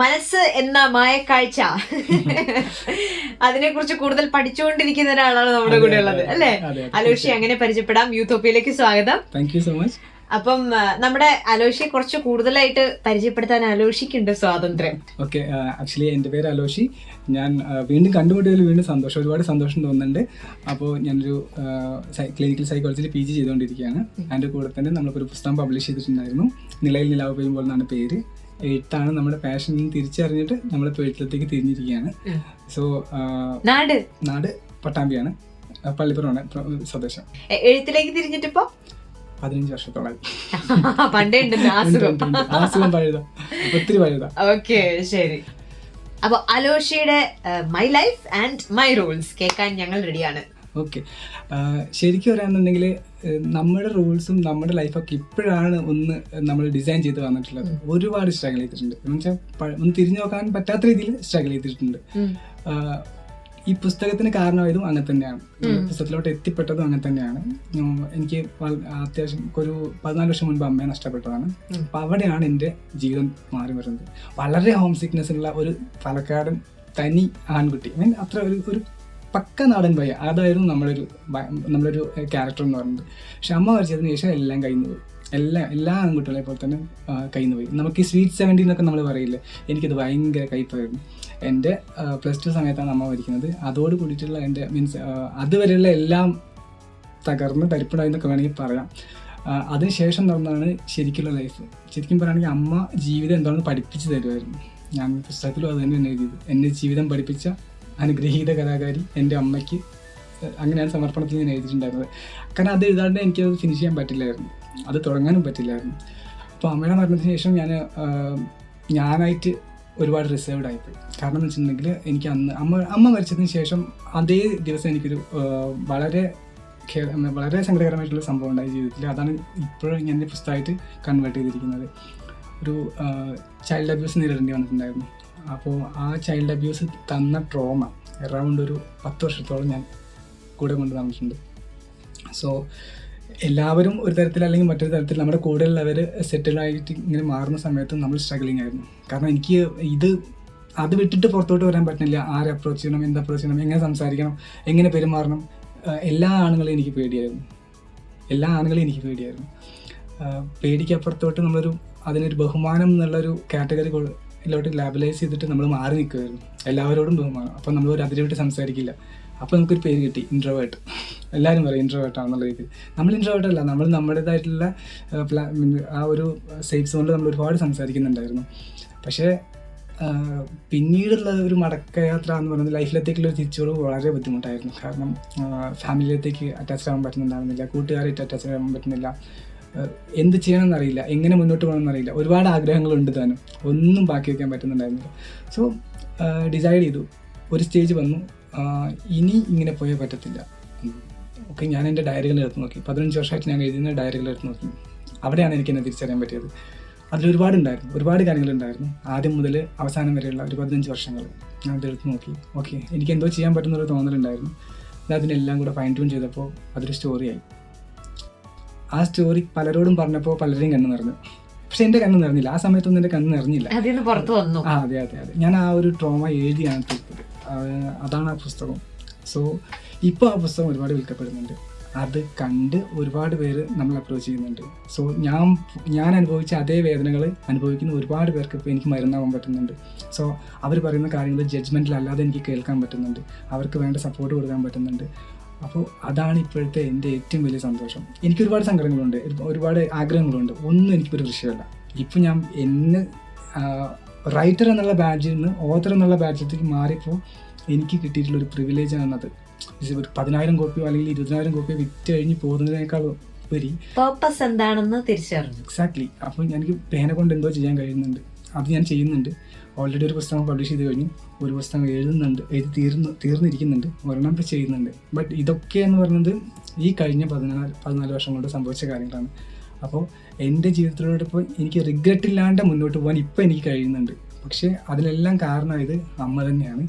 മനസ്സ് എന്ന മായക്കാഴ്ച. അതിനെ കുറിച്ച് കൂടുതൽ പഠിച്ചുകൊണ്ടിരിക്കുന്ന ഒരാളാണ് നമ്മുടെ കൂടെ ഉള്ളത് അല്ലെ? അലോഷി അങ്ങനെ പരിചയപ്പെടാം. യൂത്തോപ്പിയിലേക്ക് സ്വാഗതം. താങ്ക് യു സോ മച്ച് അപ്പം നമ്മുടെ അലോഷിയെ കുറച്ച് കൂടുതലായിട്ട് പരിചയപ്പെടുത്താൻ അലോഷിക്കുണ്ട് സ്വാതന്ത്ര്യം. ഓക്കെ ആക്ച്വലി എന്റെ പേര് അലോഷി. ഞാൻ വീണ്ടും കണ്ടുമുട്ടിയതിൽ വീണ്ടും സന്തോഷം ഒരുപാട് സന്തോഷം തോന്നുന്നുണ്ട്. അപ്പോൾ ഞാനൊരു ക്ലിനിക്കൽ സൈക്കോളജിയിൽ പി ജി ചെയ്തുകൊണ്ടിരിക്കുകയാണ്. അതിന്റെ കൂടെ തന്നെ നമ്മളിപ്പോൾ ഒരു പുസ്തകം പബ്ലിഷ് ചെയ്തിട്ടുണ്ടായിരുന്നു. നിലയിൽ നിലാവ് പെയ്യുമ്പോൾ എന്നാണ് പേര്. എഴുത്താണ് നമ്മുടെ പാഷൻ തിരിച്ചറിഞ്ഞിട്ട് നമ്മൾ എഴുത്തിലേക്ക് തിരിഞ്ഞിരിക്കുകയാണ്. സോ നാട്? നാട് പട്ടാമ്പിയാണ്. പള്ളിപ്പുറമാണ് സ്വദേശം. എഴുത്തിലേക്ക് തിരിഞ്ഞിട്ടിപ്പോ? പതിനഞ്ച് വർഷത്തോളമായി പണ്ടേ അസുഖം പഴുതാ ഒത്തിരി പഴുതാ ഓക്കെ ശരി. അപ്പൊ അലോഷയുടെ my life and my rules കേൾക്കാൻ ഞങ്ങൾ റെഡിയാണ് ഓക്കെ. ശരിക്കും പറയാന്നുണ്ടെങ്കിൽ നമ്മുടെ റൂൾസും നമ്മുടെ ലൈഫൊക്കെ ഇപ്പോഴാണ് ഒന്ന് നമ്മൾ ഡിസൈൻ ചെയ്ത് വന്നിട്ടുള്ളത്. ഒരുപാട് സ്ട്രഗിൾ ചെയ്തിട്ടുണ്ട്. എന്ന് വെച്ചാൽ ഒന്ന് തിരിഞ്ഞു നോക്കാൻ പറ്റാത്ത രീതിയിൽ സ്ട്രഗിൾ ചെയ്തിട്ടുണ്ട്. ഈ പുസ്തകത്തിന് കാരണമായതും അങ്ങനെ തന്നെയാണ്. പുസ്തകത്തിലോട്ട് എത്തിപ്പെട്ടതും അങ്ങനെ തന്നെയാണ്. എനിക്ക് അത്യാവശ്യം ഒരു പതിനാല് വർഷം മുൻപ് അമ്മയെ നഷ്ടപ്പെട്ടതാണ്. അപ്പം അവിടെയാണ് എന്റെ ജീവിതം മാറി വരുന്നത്. വളരെ ഹോം സിക്നെസ് ഉള്ള ഒരു പാലക്കാടൻ തനി ആൺകുട്ടി. മീൻ അത്ര ഒരു ഒരു പക്ക നാടൻ പയ്യ. അതായിരുന്നു നമ്മളൊരു നമ്മളൊരു ക്യാരക്ടർ എന്ന് പറയുന്നത്. പക്ഷെ അമ്മ വരച്ചതിന് ശേഷം എല്ലാം കഴിഞ്ഞു പോയി. എല്ലാ എല്ലാ ആൺകുട്ടികളെ പോലെ തന്നെ കഴിഞ്ഞു പോയി. നമുക്ക് ഈ സ്വീറ്റ് സെവന്റി എന്നൊക്കെ നമ്മൾ പറയില്ലേ? എനിക്കത് ഭയങ്കര കയ്പായിരുന്നു. എന്റെ പ്ലസ് ടു സമയത്താണ് അമ്മ മരിക്കുന്നത്. അതോട് കൂടിയിട്ടുള്ള എന്റെ മീൻസ് അതുവരെയുള്ള എല്ലാം തകർന്ന് തരിപ്പണായി എന്നൊക്കെ വേണമെങ്കിൽ പറയാം. അതിനുശേഷം നടന്നതാണ് ശരിക്കുള്ള ലൈഫ് ശരിക്കും പറയുകയാണെങ്കിൽ അമ്മ ജീവിതം എന്താണെന്ന് പഠിപ്പിച്ചു തരുമായിരുന്നു. ഞാൻ പുസ്തകത്തിലും അത് തന്നെ എഴുതിയത്. എന്നെ ജീവിതം പഠിപ്പിച്ച അനുഗ്രഹീത കലാകാരി എന്റെ അമ്മയ്ക്ക് അങ്ങനെയാണ് സമർപ്പണത്തിൽ ഞാൻ എഴുതിയിട്ടുണ്ടായിരുന്നത്. കാരണം അത് എഴുതാണ്ട് എനിക്കത് ഫിനിഷ് ചെയ്യാൻ പറ്റില്ലായിരുന്നു. അത് തുടങ്ങാനും പറ്റില്ലായിരുന്നു. അപ്പോൾ അമ്മയുടെ മരണത്തിന് ശേഷം ഞാൻ ഞാനായിട്ട് ഒരുപാട് റിസേർവ്ഡ് ആയിപ്പോയി. കാരണം എന്ന് വെച്ചിട്ടുണ്ടെങ്കിൽ എനിക്ക് അന്ന് അമ്മ അമ്മ മരിച്ചതിന് ശേഷം അതേ ദിവസം എനിക്കൊരു വളരെ വളരെ സങ്കടകരമായിട്ടുള്ള സംഭവം ഉണ്ടായി ജീവിതത്തിൽ. അതാണ് ഇപ്പോഴും ഞാൻ പുസ്തകമായിട്ട് കൺവേർട്ട് ചെയ്തിരിക്കുന്നത്. ഒരു ചൈൽഡ് അബ്യൂസ് നേരിടേണ്ടി വന്നിട്ടുണ്ടായിരുന്നു. അപ്പോൾ ആ ചൈൽഡ് അബ്യൂസ് തന്ന ട്രോമ അറൗണ്ട് ഒരു പത്ത് വർഷത്തോളം ഞാൻ കൂടെ കൊണ്ട് നടന്നിട്ടുണ്ട്. സോ എല്ലാവരും ഒരു തരത്തിൽ അല്ലെങ്കിൽ മറ്റൊരു തരത്തിൽ നമ്മുടെ കൂടെയുള്ളവർ സെറ്റിലായിട്ട് ഇങ്ങനെ മാറുന്ന സമയത്ത് നമ്മൾ സ്ട്രഗിളിങ് ആയിരുന്നു. കാരണം എനിക്ക് ഇത് അത് വിട്ടിട്ട് പുറത്തോട്ട് വരാൻ പറ്റുന്നില്ല. ആരെ അപ്രോച്ച് ചെയ്യണം എന്ത് അപ്രോച്ച് ചെയ്യണം എങ്ങനെ സംസാരിക്കണം എങ്ങനെ പെരുമാറണം എല്ലാ ആണുങ്ങളെയും എനിക്ക് പേടിയായിരുന്നു. എല്ലാ ആണുങ്ങളെയും എനിക്ക് പേടിയായിരുന്നു. പേടിക്കപ്പുറത്തോട്ട് നമ്മളൊരു അതിനൊരു ബഹുമാനം എന്നുള്ളൊരു കാറ്റഗറിയിലോട്ട് ലാബലൈസ് ചെയ്തിട്ട് നമ്മൾ മാറി നിൽക്കുമായിരുന്നു എല്ലാവരോടും ബഹുമാനം. അപ്പം നമ്മൾ ഒരു അതിരെ വിട്ട് സംസാരിക്കില്ല. അപ്പോൾ നമുക്കൊരു പേര് കിട്ടി ഇൻട്രോവേർട്ട് എല്ലാവരും പറയും ഇൻട്രോവേർട്ട് ആണെന്നുള്ള രീതിയിൽ. നമ്മൾ ഇൻട്രോവേർട്ട് അല്ല. നമ്മൾ നമ്മുടേതായിട്ടുള്ള ആ ഒരു സേഫ് സോണിൽ നമ്മൾ ഒരുപാട് സംസാരിക്കുന്നുണ്ടായിരുന്നു. പക്ഷേ പിന്നീടുള്ള ഒരു മടക്കയാത്ര എന്ന് പറയുന്നത് ലൈഫിലത്തേക്കുള്ള ഒരു തിരിച്ചുവരവ് വളരെ ബുദ്ധിമുട്ടായിരുന്നു. കാരണം ഫാമിലിയിലത്തേക്ക് അറ്റാച്ച്ഡ് ആവാൻ പറ്റുന്നുണ്ടായിരുന്നില്ല. കൂട്ടുകാരായിട്ട് അറ്റാച്ച്ഡ് ആവാൻ പറ്റുന്നില്ല. എന്ത് ചെയ്യണമെന്ന് അറിയില്ല എങ്ങനെ മുന്നോട്ട് പോകണമെന്ന് അറിയില്ല ഒരുപാട് ആഗ്രഹങ്ങളുണ്ട് താനും. ഒന്നും ബാക്കി വയ്ക്കാൻ പറ്റുന്നുണ്ടായിരുന്നില്ല. സോ ഡിസൈഡ് ചെയ്തു. ഒരു സ്റ്റേജ് വന്നു. ഇനി ഇങ്ങനെ പോയേ പറ്റത്തില്ല. ഓക്കെ ഞാൻ എന്റെ ഡയറികൾ എടുത്ത് നോക്കി. പതിനഞ്ച് വർഷമായിട്ട് ഞാൻ എഴുതുന്ന ഡയറികൾ എടുത്ത് നോക്കി. അവിടെയാണ് എനിക്ക് എന്നെ തിരിച്ചറിയാൻ പറ്റിയത്. അതിൽ ഒരുപാട് കാര്യങ്ങളുണ്ടായിരുന്നു ആദ്യം മുതൽ അവസാനം വരെയുള്ള ഒരു പതിനഞ്ച് വർഷങ്ങൾ ഞാൻ അതെടുത്ത് നോക്കി. ഓക്കെ എനിക്ക് എന്തോ ചെയ്യാൻ പറ്റുന്നൊരു തോന്നലുണ്ടായിരുന്നു. അതിനെല്ലാം കൂടെ ഫൈൻ ട്യൂൺ ചെയ്തപ്പോൾ അതൊരു സ്റ്റോറിയായി ആ സ്റ്റോറി പലരോടും പറഞ്ഞപ്പോൾ പലരെയും കണ്ണു നിറഞ്ഞു. പക്ഷെ എന്റെ കണ്ണ് നിറഞ്ഞില്ല. ആ സമയത്തൊന്നും എന്റെ കണ്ണ് നിറഞ്ഞില്ല. പുറത്ത് വന്നു. ആ അതെ അതെ അതെ. ഞാൻ ആ ഒരു ട്രോമ എഴുതിയാണ് തീർത്തത്. അതാണ് ആ പുസ്തകം. സോ ഇപ്പോൾ ആ പുസ്തകം ഒരുപാട് വിൽക്കപ്പെടുന്നുണ്ട്. അത് കണ്ട് ഒരുപാട് പേര് നമ്മൾ അപ്രോച്ച് ചെയ്യുന്നുണ്ട്. സോ ഞാൻ ഞാൻ അനുഭവിച്ച അതേ വേദനകൾ അനുഭവിക്കുന്ന ഒരുപാട് പേർക്ക് ഇപ്പോൾ എനിക്ക് മരുന്നാവാൻ പറ്റുന്നുണ്ട്. സോ അവർ പറയുന്ന കാര്യങ്ങൾ ജഡ്ജ്മെന്റിലല്ലാതെ എനിക്ക് കേൾക്കാൻ പറ്റുന്നുണ്ട്. അവർക്ക് വേണ്ട സപ്പോർട്ട് കൊടുക്കാൻ പറ്റുന്നുണ്ട്. അപ്പോൾ അതാണ് ഇപ്പോഴത്തെ എന്റെ ഏറ്റവും വലിയ സന്തോഷം. എനിക്ക് ഒരുപാട് സങ്കടങ്ങളുണ്ട് ഒരുപാട് ആഗ്രഹങ്ങളുണ്ട്. ഒന്നും എനിക്കൊരു വിഷയമല്ല. ഇപ്പം ഞാൻ എന്നെ റൈറ്റർ എന്നുള്ള ബാഡ്ജിൽ നിന്ന് ഓതർ എന്നുള്ള ബാഡ്ജിലേക്ക് മാറിയപ്പോൾ എനിക്ക് കിട്ടിയിട്ടുള്ള ഒരു പ്രിവിലേജ് ആണത് പതിനായിരം കോപ്പിയോ അല്ലെങ്കിൽ ഇരുപതിനായിരം കോപ്പിയോ വിറ്റ് കഴിഞ്ഞ് പോകുന്നതിനേക്കാൾ ഉപരി പേർപ്പസ് എന്താണെന്ന് തിരിച്ചറിഞ്ഞു. എക്സാക്ട്ലി അപ്പോൾ എനിക്ക് പേന കൊണ്ട് എന്തോ ചെയ്യാൻ കഴിയുന്നുണ്ട്. അത് ഞാൻ ചെയ്യുന്നുണ്ട്. ഓൾറെഡി ഒരു പുസ്തകം പബ്ലിഷ് ചെയ്ത് കഴിഞ്ഞു. ഒരു പുസ്തകം എഴുതുന്നുണ്ട് എഴുതി തീർന്നു തീർന്നിരിക്കുന്നുണ്ട് ഒരെണ്ണം ചെയ്യുന്നുണ്ട്. ബട്ട് ഇതൊക്കെ എന്ന് പറയുന്നത് ഈ കഴിഞ്ഞ പതിനാല് പതിനാല് വർഷം കൊണ്ട് സംഭവിച്ച കാര്യങ്ങളാണ്. അപ്പോൾ എന്റെ ജീവിതത്തിലൂടെ ഇപ്പോൾ എനിക്ക് റിഗ്രറ്റ് ഇല്ലാണ്ട് മുന്നോട്ട് പോകാൻ ഇപ്പോൾ എനിക്ക് കഴിയുന്നുണ്ട്. പക്ഷേ അതിലെല്ലാം കാരണമായത് അമ്മ തന്നെയാണ്.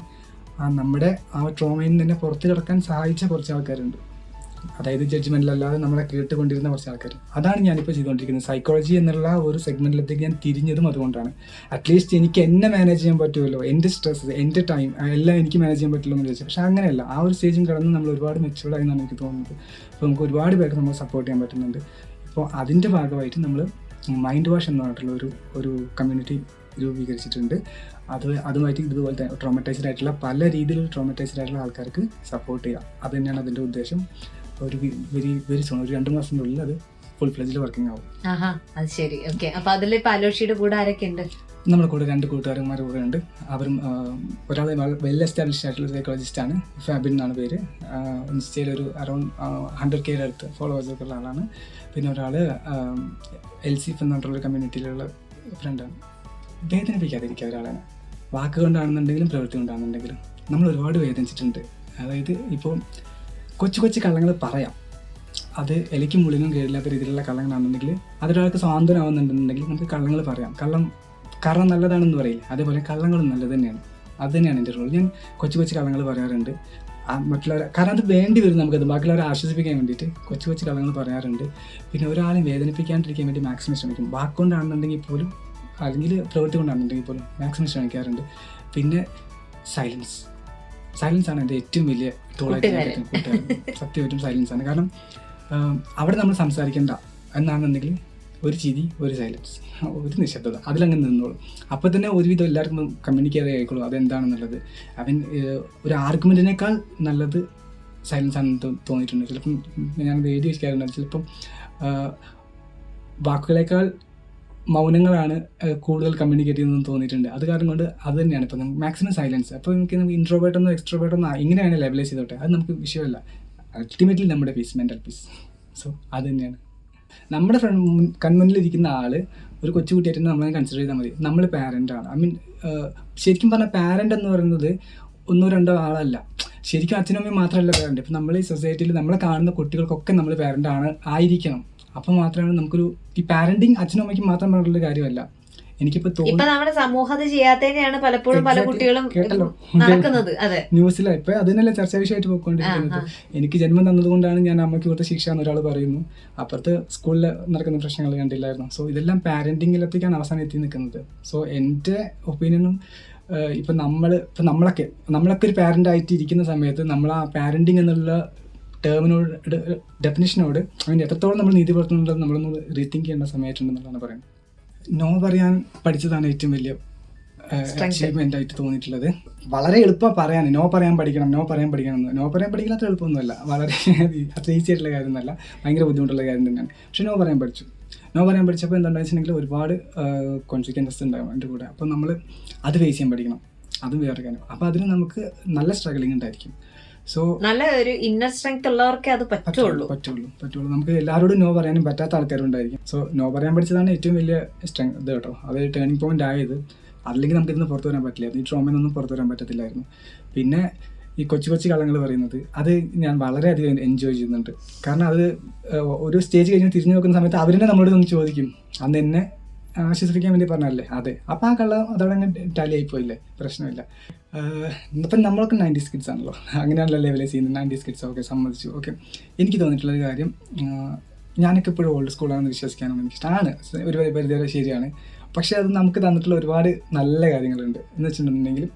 ആ നമ്മുടെ ആ ട്രോമയിൽ നിന്ന് തന്നെ പുറത്തു കിടക്കാൻ സഹായിച്ച കുറച്ച് ആൾക്കാരുണ്ട്. അതായത് ജഡ്ജ്മെന്റിലല്ലാതെ നമ്മളെ കേട്ടുകൊണ്ടിരുന്ന കുറച്ച് ആൾക്കാർ. അതാണ് ഞാനിപ്പോൾ ചെയ്തുകൊണ്ടിരിക്കുന്നത്. സൈക്കോളജി എന്നുള്ള ഒരു സെഗ്മെന്റിലേക്ക് ഞാൻ തിരിഞ്ഞതും അതുകൊണ്ടാണ്. അറ്റ്ലീസ്റ്റ് എനിക്ക് എന്നെ മാനേജ് ചെയ്യാൻ പറ്റുമല്ലോ. എന്റെ സ്ട്രെസ് എന്റെ ടൈം എല്ലാം എനിക്ക് മാനേജ് ചെയ്യാൻ പറ്റുള്ളൂ എന്ന് വിചാരിച്ചു. പക്ഷേ അങ്ങനെയല്ല. ആ ഒരു സ്റ്റേജും കടന്ന് നമ്മൾ ഒരുപാട് മെച്ചുവേർഡ് ആയി എനിക്ക് തോന്നുന്നത്. അപ്പോൾ നമുക്ക് ഒരുപാട് പേർക്ക് നമ്മൾ സപ്പോർട്ട് ചെയ്യാൻ പറ്റുന്നുണ്ട്. ഇപ്പോൾ അതിന്റെ ഭാഗമായിട്ട് നമ്മൾ മൈൻഡ് വാഷ് എന്ന് പറഞ്ഞിട്ടുള്ള ഒരു ഒരു കമ്മ്യൂണിറ്റി രൂപീകരിച്ചിട്ടുണ്ട്. അത് അതുമായിട്ട് ഇതുപോലെ തന്നെ ട്രോമറ്റൈസ്ഡ് ആയിട്ടുള്ള പല രീതിയിൽ ട്രോമറ്റൈസ്ഡ് ആയിട്ടുള്ള ആൾക്കാർക്ക് സപ്പോർട്ട് ചെയ്യുക. അത് തന്നെയാണ് അതിന്റെ ഉദ്ദേശം. ഒരു വെരി വെരി സോൺ ഒരു രണ്ട് മാസത്തിന്റെ ഉള്ളിൽ അത് ഫുൾ ഫ്ലെജിൽ വർക്കിംഗ് ആവും. ആഹാ അത് ശരി. ഓക്കെ അപ്പൊ അതിൽ ഇപ്പൊ അലോഷിയുടെ കൂടെ ആരൊക്കെ ഉണ്ട്? നമ്മുടെ കൂടെ രണ്ട് കൂട്ടുകാരന്മാർ കൂടെ ഉണ്ട്. അവരും ഒരാൾ വെൽ എസ്റ്റാബ്ലിഷ്ഡ് ആയിട്ടുള്ള സൈക്കോളജിസ്റ്റ് ആണ്. ഫാബിൻ എന്നാണ് പേര്. ഇൻസ്റ്റയിൽ ഒരു അറൗണ്ട് ഹൺഡ്രഡ് കെയുടെ അടുത്ത് ഫോളോവേഴ്സ് ഒക്കെ ഉള്ള ആളാണ്. പിന്നെ ഒരാൾ എൽ സി എന്ന് പറഞ്ഞിട്ടുള്ള കമ്മ്യൂണിറ്റിയിലുള്ള ഫ്രണ്ടാണ് വേദനിപ്പിക്കാതിരിക്കുക ഒരാളാണ് വാക്ക് കൊണ്ടാണെന്നുണ്ടെങ്കിലും പ്രവൃത്തി കൊണ്ടാണെന്നുണ്ടെങ്കിലും നമ്മൾ ഒരുപാട് വേദനിച്ചിട്ടുണ്ട്. അതായത് ഇപ്പോൾ കൊച്ചു കൊച്ചു കള്ളങ്ങൾ പറയാം. അത് എലിക്കും മുളിനും കേടില്ലാത്ത രീതിയിലുള്ള കള്ളങ്ങളാണെന്നുണ്ടെങ്കിൽ അതൊരാൾക്ക് സ്വാതന്ത്ര്യമാവുന്നുണ്ടെന്നുണ്ടെങ്കിൽ നമുക്ക് കള്ളങ്ങൾ പറയാം. കള്ളം കറ നല്ലതാണെന്ന് പറയില്ല. അതേപോലെ കള്ളങ്ങളും നല്ലത് തന്നെയാണ്. അത് തന്നെയാണ് എന്റെ റോൾ ഞാൻ കൊച്ചു കൊച്ചു കള്ളങ്ങൾ പറയാറുണ്ട്. മറ്റുള്ളവരെ കാരണം അത് വേണ്ടി വരും നമുക്കത്. ബാക്കിയുള്ളവരെ ആശ്വസിപ്പിക്കാൻ വേണ്ടിയിട്ട് കൊച്ചു കൊച്ചു കള്ളങ്ങൾ പറയാറുണ്ട്. പിന്നെ ഒരാളെയും വേദനിപ്പിക്കാണ്ടിരിക്കാൻ വേണ്ടി മാക്സിമം ശ്രമിക്കും. വാക്കുകൊണ്ടാണെന്നുണ്ടെങ്കിൽ പോലും അല്ലെങ്കിൽ പ്രവൃത്തി കൊണ്ടാണെന്നുണ്ടെങ്കിൽ പോലും മാക്സിമം ശ്രമിക്കാറുണ്ട്. പിന്നെ സൈലൻസ്. സൈലൻസ് ആണ് എന്റെ ഏറ്റവും വലിയ തോളായിട്ട് സത്യമായിട്ടും സൈലൻസ് ആണ്. കാരണം അവിടെ നമ്മൾ സംസാരിക്കേണ്ട എന്നാണെന്നുണ്ടെങ്കിൽ ഒരു ചിരി ഒരു സൈലൻസ് ഒരു നിശബ്ദത. അതിലങ്ങ് നിന്നോളും. അപ്പോൾ തന്നെ ഒരുവിധം എല്ലാവർക്കും കമ്മ്യൂണിക്കേറ്റ് ആയിക്കോളൂ. അതെന്താണെന്നുള്ളത്. അവൻ ഒരു ആർഗ്യുമെന്റിനേക്കാൾ നല്ലത് സൈലൻസ് ആണെന്ന് തോന്നിയിട്ടുണ്ട്. ചിലപ്പം ഞാനത് എഴുതി വെച്ചിട്ടുണ്ട് ചിലപ്പം വാക്കുകളേക്കാൾ മൗനങ്ങളാണ് കൂടുതൽ കമ്മ്യൂണിക്കേറ്റ് ചെയ്യുന്നതെന്ന് തോന്നിയിട്ടുണ്ട്. അത് കാരണം കൊണ്ട് അത് തന്നെയാണ്. ഇപ്പം മാക്സിമം സൈലൻസ് അപ്പോൾ നമുക്ക് നമുക്ക് ഇൻട്രോവേർട്ടെന്നോ എക്സ്ട്രോവേർട്ടെന്നോ ഇങ്ങനെയാണ് ലെവലൈസ് ചെയ്തോട്ടെ. അത് നമുക്ക് വിഷയമല്ല. അൾട്ടിമേറ്റ്ലി നമ്മുടെ പീസ് മെന്റൽ പീസ് സോ അത് തന്നെയാണ്. നമ്മുടെ ഫ്രണ്ട് കൺമുന്നിലിരിക്കുന്ന ആൾ ഒരു കൊച്ചുകുട്ടിയായിട്ട് നമ്മളെ കൺസിഡർ ചെയ്താൽ മതി. നമ്മൾ പാരന്റാണ് ഐ മീൻ ശരിക്കും പറഞ്ഞാൽ പാരന്റ് എന്ന് പറയുന്നത് ഒന്നോ രണ്ടോ ആളല്ല. ശരിക്കും അച്ഛനും അമ്മയും മാത്രമല്ല പാരന്റ് ഇപ്പം നമ്മൾ ഈ സൊസൈറ്റിയിൽ നമ്മളെ കാണുന്ന കുട്ടികൾക്കൊക്കെ നമ്മൾ പാരന്റ് ആണ് ആയിരിക്കണം. അപ്പം മാത്രമാണ് നമുക്കൊരു ഈ പാരന്റിങ് അച്ഛനും അമ്മയ്ക്കും മാത്രം പറഞ്ഞിട്ടുള്ള കാര്യമല്ല. എനിക്കിപ്പോ ഇപ്പൊ ചെയ്യാത്തതിനെയാണ് പലപ്പോഴും പല കുട്ടികളും കേട്ടല്ലോ. നടക്കുന്നത്. അതെ. ന്യൂസിലാണ് ഇപ്പൊ അതിനല്ലേ ചർച്ചാ വിഷയമായിട്ട് പോയിക്കൊണ്ടിരിക്കുന്നത്. എനിക്ക് ജന്മം തന്നതുകൊണ്ടാണ് ഞാൻ അമ്മയ്ക്ക് കൊടുത്ത ശിക്ഷ എന്ന് ഒരാൾ പറയുന്നു. അപ്പുറത്ത് സ്കൂളിൽ നടക്കുന്ന പ്രശ്നങ്ങൾ കണ്ടില്ലായിരുന്നു. സോ ഇതെല്ലാം പാരന്റിങ്ങിലെത്തേക്കാണ് അവസാനം എത്തി നിൽക്കുന്നത്. സോ എന്റെ ഒപ്പീനിയനും ഇപ്പം നമ്മൾ ഇപ്പം നമ്മളൊക്കെ നമ്മളൊക്കെ ഒരു പാരന്റ് ആയിട്ട് ഇരിക്കുന്ന സമയത്ത് നമ്മൾ ആ പാരന്റിങ് എന്നുള്ള ടേമിനോട് ഡെഫിനിഷനോട് അതിന് എത്രത്തോളം നമ്മൾ നീതി പുലർത്തുന്നുണ്ടെന്ന് നമ്മളൊന്ന് റീതിങ്ക് ചെയ്യേണ്ട സമയമായിട്ടുണ്ടെന്നുള്ളതാണ് പറയുന്നത്. നോ പറയാൻ പഠിച്ചതാണ് ഏറ്റവും വലിയ. അച്ചീവ്മെന്റ് ആയിട്ട് തോന്നിയിട്ടുള്ളത്. വളരെ എളുപ്പം പറയാൻ നോ പറയാൻ പഠിക്കണം നോ പറയാൻ പഠിക്കണം എന്ന്. നോ പറയാൻ പഠിക്കണം അത്ര എളുപ്പമൊന്നുമല്ല. വളരെ അത്ര ഈസി ആയിട്ടുള്ള കാര്യമൊന്നുമല്ല. ഭയങ്കര ബുദ്ധിമുട്ടുള്ള കാര്യം തന്നെയാണ്. പക്ഷെ നോ പറയാൻ പഠിച്ചു. നോ പറയാൻ പഠിച്ചപ്പോൾ എന്താണെന്ന് വെച്ചിട്ടുണ്ടെങ്കിൽ ഒരുപാട് കോൺസിക്വൻസസ് ഉണ്ടാകും എന്റെ കൂടെ. അപ്പോൾ നമ്മൾ അത് ഫേസ് ചെയ്യാൻ പഠിക്കണം. അതും വേറെ കാര്യം. അപ്പോൾ അതിന് നമുക്ക് നല്ല സ്ട്രഗിളിങ് ഉണ്ടായിരിക്കും. സോ നല്ല ഒരു ഇന്നർ സ്ട്രെങ്ത് ഉള്ളവർക്കേ അത് പറ്റുള്ളൂ. പറ്റുള്ളൂ പറ്റുള്ളൂ നമുക്ക് എല്ലാവരോടും നോ പറയാനും പറ്റാത്ത ആൾക്കാരുണ്ടായിരിക്കും. സോ നോ പറയാൻ പഠിച്ചതാണ് ഏറ്റവും വലിയ സ്ട്രെങ്ത് ഇത് കേട്ടോ. അത് ടേണിംഗ് പോയിന്റ് ആയത്. അല്ലെങ്കിൽ നമുക്ക് ഇതിന് പുറത്തു വരാൻ പറ്റില്ല. ഈ ട്രോമയിൽ പുറത്തു വരാൻ പറ്റത്തില്ലായിരുന്നു. പിന്നെ ഈ കൊച്ചു കൊച്ചു കള്ളങ്ങൾ പറയുന്നത് അത് ഞാൻ വളരെയധികം എൻജോയ് ചെയ്യുന്നുണ്ട്. കാരണം അത് ഒരു സ്റ്റേജ് കഴിഞ്ഞ് തിരിഞ്ഞു നോക്കുന്ന സമയത്ത് അവരെന്നെ നമ്മളോട് ഒന്ന് ചോദിക്കും. അന്ന് എന്നെ ആശ്വസിപ്പിക്കാൻ വേണ്ടി പറഞ്ഞല്ലേ അതെ. അപ്പം ആ കള്ള അതോടെ അങ്ങ് ടാലി ആയിപ്പോയില്ലേ പ്രശ്നമില്ല. ഇപ്പം നമ്മളൊക്കെ നയന്റീസ് കിഡ്സ് ആണല്ലോ. അങ്ങനെയാണല്ലോ ലെവലൈസ് ചെയ്യുന്നത്. നയന്റീസ് കിഡ്സ് ഓക്കെ സമ്മതിച്ചു. ഓക്കെ എനിക്ക് തോന്നിയിട്ടുള്ള ഒരു കാര്യം ഞാനൊക്കെ ഇപ്പോഴും ഓൾഡ് സ്കൂളാണെന്ന് വിശ്വസിക്കാനാണ് എനിക്കിഷ്ടമാണ് ഒരു പരിധി വരെ ശരിയാണ്. പക്ഷേ അത് നമുക്ക് തന്നിട്ടുള്ള ഒരുപാട് നല്ല കാര്യങ്ങളുണ്ട്. എന്ന് വെച്ചിട്ടുണ്ടെങ്കിൽ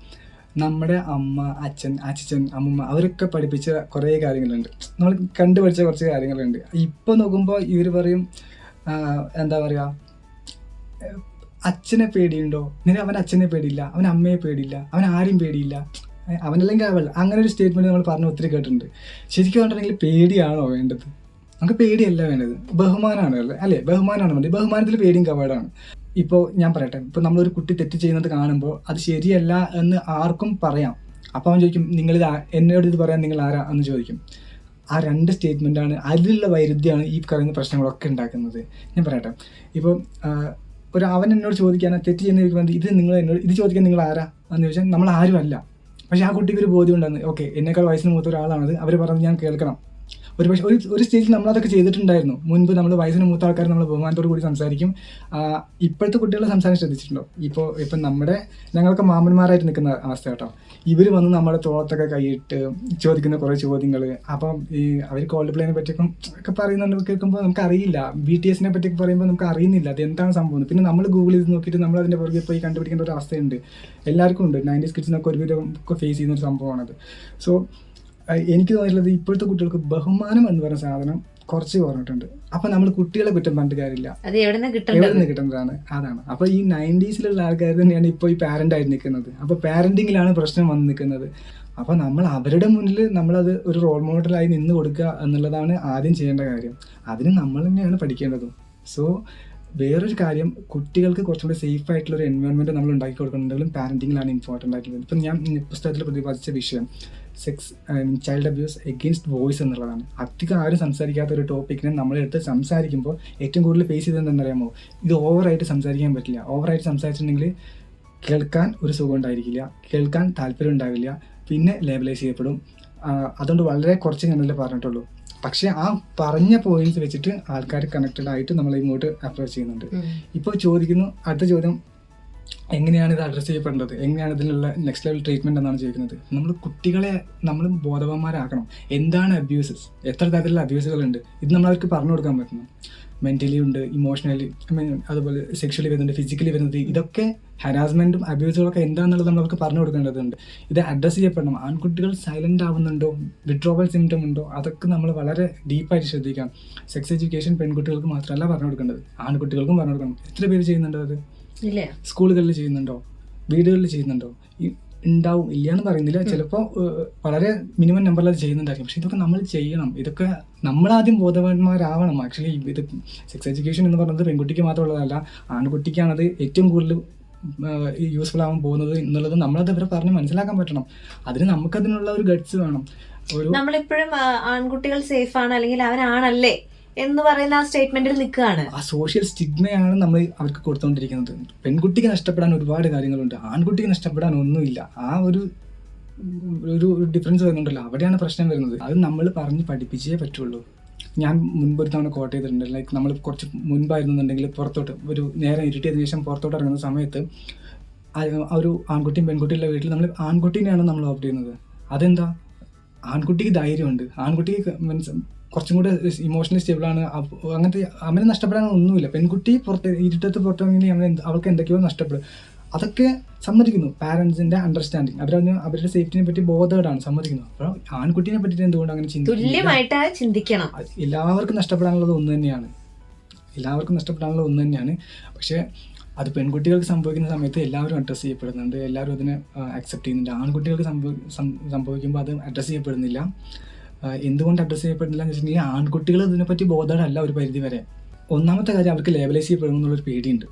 നമ്മുടെ അമ്മ അച്ഛൻ അച്ഛൻ അമ്മമ്മ അവരൊക്കെ പഠിപ്പിച്ച കുറേ കാര്യങ്ങളുണ്ട്. നമ്മൾ കണ്ടുപഠിച്ച കുറച്ച് കാര്യങ്ങളുണ്ട്. ഇപ്പോൾ നോക്കുമ്പോൾ ഇവർ പറയും എന്താ പറയുക അച്ഛനെ പേടിയുണ്ടോ? നിന്നെ അവൻ അച്ഛനെ പേടിയില്ല അവൻ അമ്മയെ പേടിയില്ല അവൻ ആരെയും പേടിയില്ല. അവനല്ലെങ്കിൽ അവൾ. അങ്ങനെ ഒരു സ്റ്റേറ്റ്മെന്റ് നമ്മൾ പറഞ്ഞ് ഒത്തിരി കേട്ടിട്ടുണ്ട്. ശരിക്കും പറഞ്ഞിട്ടുണ്ടെങ്കിൽ പേടിയാണോ വേണ്ടത്? നമുക്ക് പേടിയല്ല വേണ്ടത്. ബഹുമാനമാണ് വേണ്ടത് അല്ലേ? ബഹുമാനമാണ് വേണ്ടത് ബഹുമാനത്തിൽ പേടിയും കവാടാണ്. ഇപ്പോൾ ഞാൻ പറയട്ടെ. ഇപ്പോൾ നമ്മളൊരു കുട്ടി തെറ്റ് ചെയ്യുന്നത് കാണുമ്പോൾ അത് ശരിയല്ല എന്ന് ആർക്കും പറയാം. അപ്പോൾ അവൻ ചോദിക്കും നിങ്ങളിത് എന്നോട് ഇത് പറയാൻ നിങ്ങൾ ആരാ? എന്ന് ചോദിക്കും. ആ രണ്ട് സ്റ്റേറ്റ്മെന്റാണ് അതിലുള്ള വൈരുദ്ധ്യമാണ് ഈ പറയുന്ന പ്രശ്നങ്ങളൊക്കെ ഉണ്ടാക്കുന്നത്. ഞാൻ പറയട്ടെ. ഇപ്പോൾ ഒരു അവൻ എന്നോട് ചോദിക്കാൻ തെറ്റ് ചെയ്യുന്ന ഇത് നിങ്ങൾ എന്നോട് ഇത് ചോദിക്കാൻ നിങ്ങൾ ആരാ? എന്ന് ചോദിച്ചാൽ നമ്മൾ ആരും അല്ല പക്ഷെ ആ കുട്ടിക്ക് ഒരു ബോധ്യം ഉണ്ടെന്ന്. ഓക്കെ എന്നേക്കാൾ വയസ്സിന് മൂത്ത ഒരാളാണത്. അവർ പറഞ്ഞ് ഞാൻ കേൾക്കണം. ഒരു പക്ഷേ ഒരു ഒരു സ്റ്റേജിൽ നമ്മളതൊക്കെ ചെയ്തിട്ടുണ്ടായിരുന്നു. മുൻപ് നമ്മൾ വയസ്സിന് മൂത്ത ആൾക്കാർ നമ്മൾ ബഹുമാനത്തോട് കൂടി സംസാരിക്കും. ഇപ്പോഴത്തെ കുട്ടികളെ സംസാരം ശ്രദ്ധിച്ചിട്ടുണ്ടോ? ഇപ്പോൾ ഇപ്പം നമ്മുടെ ഞങ്ങളൊക്കെ മാമന്മാരായിട്ട് നിൽക്കുന്ന അവസ്ഥ കേട്ടോ. ഇവർ വന്ന് നമ്മുടെ തോളത്തൊക്കെ കൈയിട്ട് ചോദിക്കുന്ന കുറേ ചോദ്യങ്ങൾ അപ്പം ഈ അവർ കോൾഡ് പ്ലേനെ പറ്റിയൊക്കെ ഒക്കെ പറയുന്നുണ്ട് കേൾക്കുമ്പോൾ നമുക്ക് അറിയില്ല ബി ടി എസിനെ പറ്റിയൊക്കെ പറയുമ്പോൾ നമുക്ക് അറിയുന്നില്ല അത് എന്താണ് സംഭവം? പിന്നെ നമ്മൾ ഗൂഗിൾ ചെയ്ത് നോക്കിയിട്ട് നമ്മൾ അതിന്റെ പുറകെ പോയി കണ്ടുപിടിക്കേണ്ട ഒരു അവസ്ഥയുണ്ട്. എല്ലാവർക്കും ഉണ്ട്. നയന്റീസ് കിഡ്സിനൊക്കെ ഒരുവിധം ഒക്കെ ഫേസ് ചെയ്യുന്ന ഒരു സംഭവമാണത്. സോ എനിക്ക് തോന്നിയിട്ടുള്ളത് ഇപ്പോഴത്തെ കുട്ടികൾക്ക് ബഹുമാനം എന്ന് പറയുന്ന സാധനം കുറച്ച് കുറഞ്ഞിട്ടുണ്ട്. അപ്പൊ നമ്മൾ കുട്ടികളെ കുറ്റം പണ്ട് കാര്യമില്ല നിന്ന് കിട്ടുന്നതാണ് അതാണ്. അപ്പൊ ഈ നയന്റീസിലുള്ള ആൾക്കാർ തന്നെയാണ് ഇപ്പോൾ ഈ പാരന്റ് ആയി നിൽക്കുന്നത്. അപ്പൊ പാരന്റിങ്ങിലാണ് പ്രശ്നം വന്ന് നിൽക്കുന്നത്. അപ്പൊ നമ്മൾ അവരുടെ മുന്നിൽ നമ്മളത് ഒരു റോൾ മോഡലായി നിന്ന് കൊടുക്കുക എന്നുള്ളതാണ് ആദ്യം ചെയ്യേണ്ട കാര്യം. അതിന് നമ്മൾ തന്നെയാണ് പഠിക്കേണ്ടതും. സോ വേറൊരു കാര്യം കുട്ടികൾക്ക് കുറച്ചുകൂടി സേഫ് ആയിട്ടുള്ള ഒരു എൻവയോൺമെന്റ് നമ്മൾ ഉണ്ടാക്കി കൊടുക്കുന്നുണ്ടെങ്കിലും പാരന്റിങ്ങിലാണ് ഇമ്പോർട്ടന്റ് ആയിട്ടുള്ളത്. ഇപ്പം ഞാൻ പുസ്തകത്തിൽ പ്രതിപാദിച്ച വിഷയം sex child abuse against voice എന്നുള്ളതാണ്. അധികം ആരും സംസാരിക്കാത്ത ഒരു ടോപ്പിക്കിനെ നമ്മളെടുത്ത് സംസാരിക്കുമ്പോൾ ഏറ്റവും കൂടുതൽ ഫേസ് ചെയ്തത് എന്താണെന്നറിയാമോ? ഇത് ഓവറായിട്ട് സംസാരിക്കാൻ പറ്റില്ല. ഓവറായിട്ട് സംസാരിച്ചിട്ടുണ്ടെങ്കിൽ കേൾക്കാൻ ഒരു സുഖം ഉണ്ടായിരിക്കില്ല. കേൾക്കാൻ താല്പര്യം ഉണ്ടാവില്ല. പിന്നെ ലേബലൈസ് ചെയ്യപ്പെടും. അതുകൊണ്ട് വളരെ കുറച്ച് ഞാനല്ലേ പറഞ്ഞിട്ടുള്ളൂ. പക്ഷേ ആ പറഞ്ഞ പോയിന്റ്സ് വെച്ചിട്ട് ആൾക്കാർ കണക്റ്റഡ് ആയിട്ട് നമ്മൾ ഇങ്ങോട്ട് അപ്രോച്ച് ചെയ്യുന്നുണ്ട്. ഇപ്പോൾ ചോദിക്കുന്നു അടുത്ത ചോദ്യം എങ്ങനെയാണ് ഇത് അഡ്രസ്സ് ചെയ്യപ്പെടേണ്ടത്? എങ്ങനെയാണ് ഇതിനുള്ള നെക്സ്റ്റ് ലെവൽ ട്രീറ്റ്മെന്റ് എന്നാണ് ചോദിക്കുന്നത്? നമ്മൾ കുട്ടികളെ നമ്മൾ ബോധവാന്മാരാക്കണം. എന്താണ് അബ്യൂസസ് എത്ര തരത്തിലുള്ള അബ്യൂസുകളുണ്ട് ഇത് നമ്മൾ അവർക്ക് പറഞ്ഞു കൊടുക്കാൻ പറ്റണം മെന്റലി ഉണ്ട് ഇമോഷണലി ഐ മീൻ അതുപോലെ സെക്ഷലി വരുന്നുണ്ട് ഫിസിക്കലി വരുന്നത് ഇതൊക്കെ ഹരാസ്മെന്റും അബ്യൂസുകളൊക്കെ എന്താണെന്നുള്ളത് നമ്മൾ അവർക്ക് പറഞ്ഞു കൊടുക്കേണ്ടതുണ്ട്. ഇത് അഡ്രസ്സ് ചെയ്യപ്പെടണം. ആൺകുട്ടികൾ സൈലന്റ് ആവുന്നുണ്ടോ? വിഡ്രോവൽ സിംറ്റം ഉണ്ടോ? അതൊക്കെ നമ്മൾ വളരെ ഡീപ്പായിട്ട് ശ്രദ്ധിക്കാം സെക്സ് എഡ്യൂക്കേഷൻ പെൺകുട്ടികൾക്ക് മാത്രമല്ല പറഞ്ഞു കൊടുക്കേണ്ടത്. ആൺകുട്ടികൾക്കും പറഞ്ഞു കൊടുക്കണം. എത്ര പേര് ചെയ്യുന്നുണ്ടോ അത്? സ്കൂളുകളിൽ ചെയ്യുന്നുണ്ടോ? വീടുകളിൽ ചെയ്യുന്നുണ്ടോ? ഈ ഉണ്ടാവും ഇല്ല എന്ന് പറയുന്നില്ല ചിലപ്പോൾ വളരെ മിനിമം നമ്പറിൽ അത് ചെയ്യുന്നുണ്ടായിരിക്കും. പക്ഷെ ഇതൊക്കെ നമ്മൾ ചെയ്യണം. ഇതൊക്കെ നമ്മളാദ്യം ബോധവാന്മാരാവണം. ആക്ച്വലി ഇത് സെക്സ് എഡ്യൂക്കേഷൻ എന്ന് പറയുന്നത് പെൺകുട്ടിക്ക് മാത്രമുള്ളതല്ല. ആൺകുട്ടിക്കാണത് ഏറ്റവും കൂടുതൽ യൂസ്ഫുൾ ആവാൻ പോകുന്നത് എന്നുള്ളത് നമ്മളത് ഇവരെ പറഞ്ഞ് മനസ്സിലാക്കാൻ പറ്റണം. അതിന് നമുക്കതിനുള്ള ഒരു ഗഡ്സ് വേണം. നമ്മളിപ്പോഴും ആൺകുട്ടികൾ സേഫ് ആണ്. അല്ലെങ്കിൽ അവനാണല്ലേ എന്ന് പറയുന്ന ആ സ്റ്റേറ്റ്മെന്റിൽ നിൽക്കുകയാണ്. ആ സോഷ്യൽ സ്റ്റിഗ്മയാണ് നമ്മൾ അവർക്ക് കൊടുത്തുകൊണ്ടിരിക്കുന്നത് പെൺകുട്ടിക്ക് നഷ്ടപ്പെടാൻ ഒരുപാട് കാര്യങ്ങളുണ്ട്. ആൺകുട്ടിക്ക് നഷ്ടപ്പെടാൻ ഒന്നുമില്ല. ആ ഒരു ഒരു ഡിഫറൻസ് വരുന്നുണ്ടല്ലോ. അവിടെയാണ് പ്രശ്നം വരുന്നത്. അത് നമ്മൾ പറഞ്ഞ് പഠിപ്പിച്ചേ പറ്റുള്ളൂ. ഞാൻ മുൻപ് ഒരു തവണ കോട്ട് ചെയ്തിട്ടുണ്ട്. ലൈക്ക് നമ്മൾ കുറച്ച് മുൻപായിരുന്നുണ്ടെങ്കിൽ പുറത്തോട്ട് ഒരു നേരം ഇരുട്ടിയതിനു ശേഷം പുറത്തോട്ട് ഇറങ്ങുന്ന സമയത്ത് ഒരു ആൺകുട്ടിയും പെൺകുട്ടിയുള്ള വീട്ടിൽ നമ്മൾ ആൺകുട്ടീനെയാണ് നമ്മൾ ഓപ്റ്റ് ചെയ്യുന്നത്. അതെന്താ? ആൺകുട്ടിക്ക് ധൈര്യമുണ്ട്. ആൺകുട്ടിക്ക് മീൻസ് കുറച്ചും കൂടെ ഇമോഷണലി സ്റ്റേബിളാണ് അങ്ങനത്തെ അമ്മനെ നഷ്ടപ്പെടാൻ ഒന്നുമില്ല. പെൺകുട്ടി പുറത്ത് ഇരുട്ടത്ത് പുറത്തിറങ്ങി അവൻ അവൾക്ക് എന്തൊക്കെയോ നഷ്ടപ്പെടും. അതൊക്കെ സമ്മതിക്കുന്നു. പാരൻസിന്റെ അണ്ടർസ്റ്റാൻഡിങ് അവരതിന് അവരുടെ സേഫ്റ്റിനെ പറ്റി ബോധേഡാണ് സമ്മതിക്കുന്നു അപ്പോൾ ആൺകുട്ടീനെ പറ്റിയിട്ട് എന്തുകൊണ്ട് അങ്ങനെ തുല്യമായിട്ട് ചിന്തിക്കണം. എല്ലാവർക്കും നഷ്ടപ്പെടാനുള്ളത് ഒന്ന് തന്നെയാണ്. എല്ലാവർക്കും നഷ്ടപ്പെടാനുള്ളത് ഒന്ന് തന്നെയാണ്. പക്ഷേ അത് പെൺകുട്ടികൾക്ക് സംഭവിക്കുന്ന സമയത്ത് എല്ലാവരും അഡ്രസ്സ് ചെയ്യപ്പെടുന്നുണ്ട്. എല്ലാവരും അതിനെ അക്സെപ്റ്റ് ചെയ്യുന്നുണ്ട്. ആൺകുട്ടികൾക്ക് സംഭവ സംഭവിക്കുമ്പോൾ അത് അഡ്രസ്സ് ചെയ്യപ്പെടുന്നില്ല. എന്തുകൊണ്ട് അഡ്രസ്സ് ചെയ്യപ്പെടുന്നില്ല എന്ന് വെച്ചിട്ടുണ്ടെങ്കിൽ ആൺകുട്ടികൾ ഇതിനെപ്പറ്റി ബോധമല്ല ഒരു പരിധി വരെ. ഒന്നാമത്തെ കാര്യം അവർക്ക് ലേബലൈസ് ചെയ്യപ്പെടുന്നു എന്നുള്ളൊരു പേടിയുണ്ട്.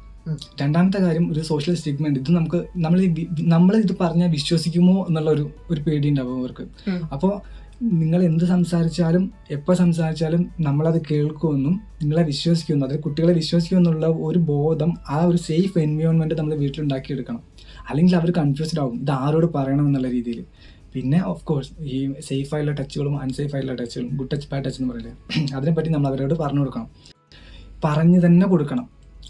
രണ്ടാമത്തെ കാര്യം ഒരു സോഷ്യൽ സ്റ്റിഗ്മെന്റ് ഇത് നമുക്ക് നമ്മൾ നമ്മൾ ഇത് പറഞ്ഞാൽ വിശ്വസിക്കുമോ എന്നുള്ള ഒരു ഒരു പേടി ഉണ്ടാവും അവർക്ക് അപ്പോൾ നിങ്ങൾ എന്ത് സംസാരിച്ചാലും എപ്പോൾ സംസാരിച്ചാലും നമ്മളത് കേൾക്കുമെന്നും നിങ്ങളെ വിശ്വസിക്കുന്നു. അതായത് കുട്ടികളെ വിശ്വസിക്കുമെന്നുള്ള ഒരു ബോധം ആ ഒരു സേഫ് എൻവയോൺമെന്റ് നമ്മൾ വീട്ടിലുണ്ടാക്കിയെടുക്കണം. അല്ലെങ്കിൽ അവർ കൺഫ്യൂസ്ഡ് ആവും. ഇത് ആരോട് പറയണം എന്നുള്ള രീതിയിൽ പിന്നെ ഓഫ് കോഴ്സ് ഈ സേഫ് ആയിട്ടുള്ള ടച്ചുകളും അൺസേഫ് ആയിട്ടുള്ള ടച്ചുകളും ഗുഡ് ടച്ച് ബാഡ് ടച്ച് എന്ന് പറയില്ലേ? അതിനെപ്പറ്റി നമ്മൾ അവരോട് പറഞ്ഞു കൊടുക്കണം. പറഞ്ഞു തന്നെ കൊടുക്കണം.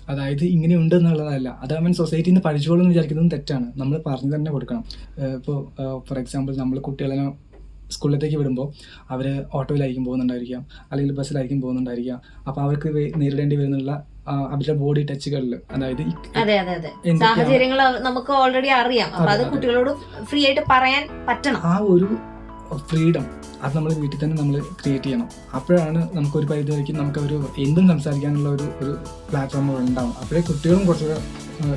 അതായത് ഇങ്ങനെ ഉണ്ട് എന്നുള്ളതല്ല. അത് അവൻ സൊസൈറ്റിയിൽ നിന്ന് പഠിച്ചോളൂ എന്ന് വിചാരിക്കുന്നതും തെറ്റാണ്. നമ്മൾ പറഞ്ഞു തന്നെ കൊടുക്കണം. ഇപ്പോൾ ഫോർ എക്സാമ്പിൾ നമ്മൾ കുട്ടികളെ സ്കൂളിലേക്ക് വിടുമ്പോൾ അവർ ഓട്ടോയിലായിരിക്കും പോകുന്നുണ്ടായിരിക്കാം. അല്ലെങ്കിൽ ബസ്സിലായിരിക്കും പോകുന്നുണ്ടായിരിക്കാം. അപ്പോൾ അവർക്ക് നേരിടേണ്ടി വരുന്നുള്ള അവരുടെ ബോഡി ടച്ചുകളിൽ അതായത് അതെ അതെ അതെ? സാഹചര്യങ്ങൾ നമുക്ക് ഓൾറെഡി അറിയാം. അപ്പൊ അത് കുട്ടികളോട് ഫ്രീ ആയിട്ട് പറയാൻ പറ്റണം. ആ ഒരു ഫ്രീഡം അത് നമ്മൾ വീട്ടിൽ തന്നെ നമ്മൾ ക്രിയേറ്റ് ചെയ്യണം. അപ്പോഴാണ് നമുക്ക് ഒരു പരിധി വരയ്ക്കും നമുക്ക് ഒരു എന്തും സംസാരിക്കാനുള്ള ഒരു ഒരു പ്ലാറ്റ്ഫോം ഉണ്ടാവും. അപ്പോഴേ കുട്ടികളും കുറച്ചുകൂടെ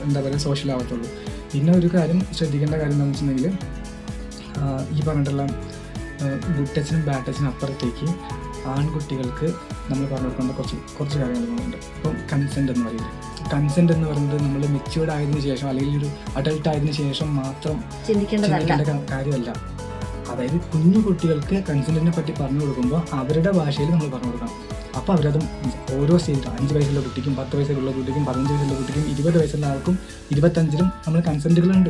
എന്താ പറയുക സോഷ്യൽ ആവത്തുള്ളൂ. പിന്നെ ഒരു കാര്യം ശ്രദ്ധിക്കേണ്ട കാര്യം എന്താണെന്ന് വെച്ചിട്ടുണ്ടെങ്കിൽ ഈ പറഞ്ഞിട്ടുള്ള ഗുഡ് ടച്ചിനും ബാഡ് ടച്ചിനും അപ്പുറത്തേക്ക് ആൺകുട്ടികൾക്ക് നമ്മൾ പറഞ്ഞു കൊടുക്കേണ്ട കുറച്ച് കുറച്ച് കാര്യങ്ങളുണ്ട് ഇപ്പം കൺസെന്റ് എന്ന് പറയുന്നത്. കൺസെന്റ് എന്ന് പറയുന്നത് നമ്മൾ മെച്യൂർഡ് ആയതിനു ശേഷം അല്ലെങ്കിൽ ഒരു അഡൾട്ട് ആയതിനു ശേഷം മാത്രം ചിന്തിക്കേണ്ട കാര്യമല്ല. അതായത് കുഞ്ഞു കുട്ടികൾക്ക് കൺസെന്റിനെ പറ്റി പറഞ്ഞു കൊടുക്കുമ്പോൾ അവരുടെ ഭാഷയിൽ നമ്മൾ പറഞ്ഞു കൊടുക്കണം. അപ്പോൾ അവരതും ഓരോ സ്റ്റേജിലും അഞ്ച് വയസ്സുള്ള കുട്ടിക്കും പത്ത് വയസ്സുള്ള കുട്ടിക്കും പതിനഞ്ച് വയസ്സുള്ള കുട്ടിക്കും ഇരുപത് വയസ്സുള്ള ആൾക്കും ഇരുപത്തഞ്ചിലും നമ്മൾ കൺസെന്റുകളുണ്ട്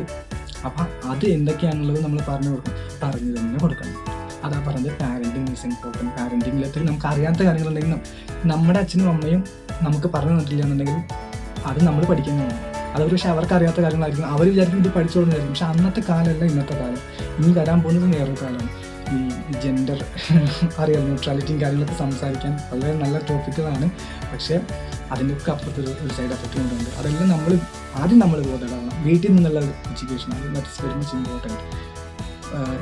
അപ്പം അത് എന്തൊക്കെയാണുള്ളത് നമ്മൾ പറഞ്ഞു കൊടുക്കണം. പറഞ്ഞു തന്നെ കൊടുക്കണം. അതാ പറഞ്ഞത് പാരന്റിങ് ഈസ് ഇമ്പോർട്ടന്റ് ഇമ്പോർട്ടന്റ് പാരന്റിങ്ങിലത്തെ നമുക്ക് അറിയാത്ത കാര്യങ്ങളുണ്ടെങ്കിൽ നമ്മുടെ അച്ഛനും അമ്മയും നമുക്ക് പറഞ്ഞു തന്നിട്ടില്ല എന്നുണ്ടെങ്കിൽ അത് നമ്മൾ പഠിക്കുന്നതാണ് അത് പക്ഷേ അവർക്ക് അറിയാത്ത കാര്യങ്ങളായിരിക്കും. അവർ വിചാരിക്കും ഇത് പഠിച്ചോളുന്നതായിരിക്കും. പക്ഷെ അന്നത്തെ കാലമല്ല ഇന്നത്തെ കാലം. ഇനി വരാൻ പോകുന്നത് വേറൊരു കാലമാണ്. ഈ ജെൻഡർ അറിയാം ന്യൂട്രാലിറ്റിയും കാര്യങ്ങളൊക്കെ സംസാരിക്കാൻ വളരെ നല്ല ടോപ്പിക്കുകളാണ് പക്ഷേ അതിന്റെയൊക്കെ അപ്പുറത്തൊരു ഒരു- ഒരു സൈഡ് എഫക്റ്റ് കൊണ്ടുണ്ട്. അതെല്ലാം നമ്മൾ ആദ്യം നമ്മൾ ബോധമാണ് വീട്ടിൽ നിന്നുള്ള എഡ്യൂക്കേഷൻ അത് ദാറ്റ്സ് വെരി മച്ച് ഇമ്പോർട്ടന്റ്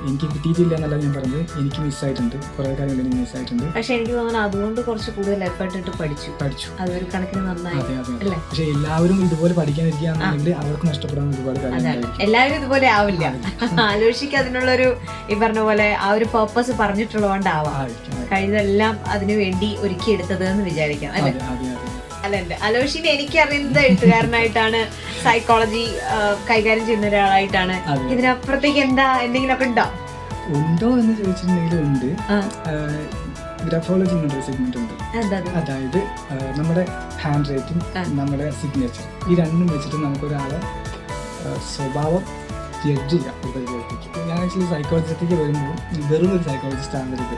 എനിക്ക് കിട്ടിയിട്ടില്ല എന്നല്ല ഞാൻ പറഞ്ഞത് എനിക്ക് മിസ്സായിട്ടുണ്ട് കുറേ കാര്യങ്ങൾ എനിക്ക് മിസ്സായിട്ടുണ്ട് പക്ഷെ എനിക്ക് തോന്നുന്നു അതുകൊണ്ട് കുറച്ച് കൂടുതൽ എഫേർട്ട് ഇട്ട് പഠിച്ചു. പഠിച്ചു. അതൊരു കണക്കിന് നന്നായി അതെ അതെ? പക്ഷെ എല്ലാവരും ഇതുപോലെ പഠിക്കാനിരിക്കുകയാണെന്നുണ്ടെങ്കിൽ അവർക്ക് നഷ്ടപ്പെടാൻ ഒരുപാട് അതാണ് എല്ലാവരും ഇതുപോലെ ആവില്ല. ആലോചിക്ക് അതിനുള്ളൊരു ഈ പറഞ്ഞ പോലെ ആ ഒരു പേർപ്പസ് പറഞ്ഞിട്ടുള്ളതുകൊണ്ടാവാം. കഴിഞ്ഞതെല്ലാം അതിനു വേണ്ടി ഒരുക്കിയെടുത്തത് എന്ന് വിചാരിക്കാം അല്ലെ? അലോഷിന് അല്ല അലോഷിനെ എനിക്ക് അറിയുന്നത് എഴുത്തുകാരനായിട്ടാണ് സൈക്കോളജി കൈകാര്യം ചെയ്യുന്ന ഒരാളായിട്ടാണ്. ഇതിനപ്പുറത്തേക്ക് എന്താ എന്തെങ്കിലുമൊക്കെ ഉണ്ടോ? ഉണ്ടോ എന്ന് ചോദിച്ചിട്ടുണ്ടെങ്കിൽ ഉണ്ട്. ഗ്രഫോളജി എന്നൊരു സെഗ്മെന്റ് ഉണ്ട്. അതായത് നമ്മുടെ ഹാൻഡ് റൈറ്റിംഗ് നമ്മുടെ സിഗ്നേച്ചർ ഈ രണ്ടും വെച്ചിട്ട് നമുക്കൊരാളെ സ്വഭാവം ജഡ്ജ് ചെയ്യാം ഒരു പരിപാടിക്ക് ഞാൻ ആക്ച്വലി സൈക്കോളജിസ്റ്റേക്ക് വരുമ്പോൾ വെറും ഒരു സൈക്കോളജിസ്റ്റ് ആവരുത്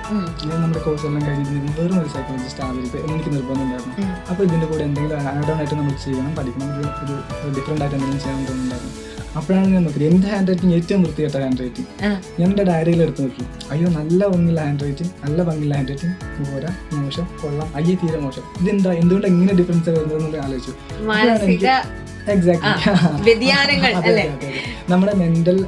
ഞാൻ നമ്മുടെ കോഴ്സ് എല്ലാം കഴിഞ്ഞിട്ട് വെറും ഒരു സൈക്കോളജിസ്റ്റ് ആവരുത് എനിക്ക് നിർബന്ധം ഉണ്ടായിരുന്നു. അപ്പോൾ ഇതിന്റെ കൂടെ എന്തെങ്കിലും ആഡ് ആയിട്ട് നമ്മൾ ചെയ്യണം പഠിക്കണം. ഒരു ഒരു ഡിഫറെന്റ് ആയിട്ട് എന്തെങ്കിലും ചെയ്യാൻ തോന്നുന്നുണ്ടായിരുന്നു. അപ്പോഴാണ് ഞാൻ നോക്കിയത്. എന്റെ ഹാൻഡ് റൈറ്റിംഗ് ഏറ്റവും വൃത്തികെട്ട ഹാൻഡ് റൈറ്റിംഗ് ഞാൻ എന്റെ ഡയറിയിൽ എടുത്ത് നോക്കി. അയ്യോ നല്ല ഭംഗിയുള്ള ഹാൻഡ് റൈറ്റിംഗ് നല്ല ഭംഗിയുള്ള ഹാൻഡ് റൈറ്റിംഗ് പോരാ മോശം കൊള്ളാം. അയ്യേ തീരെ മോശം. ഇതെന്താ? എന്തുകൊണ്ട് എങ്ങനെ ഡിഫറൻസ് വരുന്നതെന്ന് ആലോചിച്ചു. വ്യതിയാനങ്ങൾ അല്ലെ? നമ്മുടെ മെന്റൽ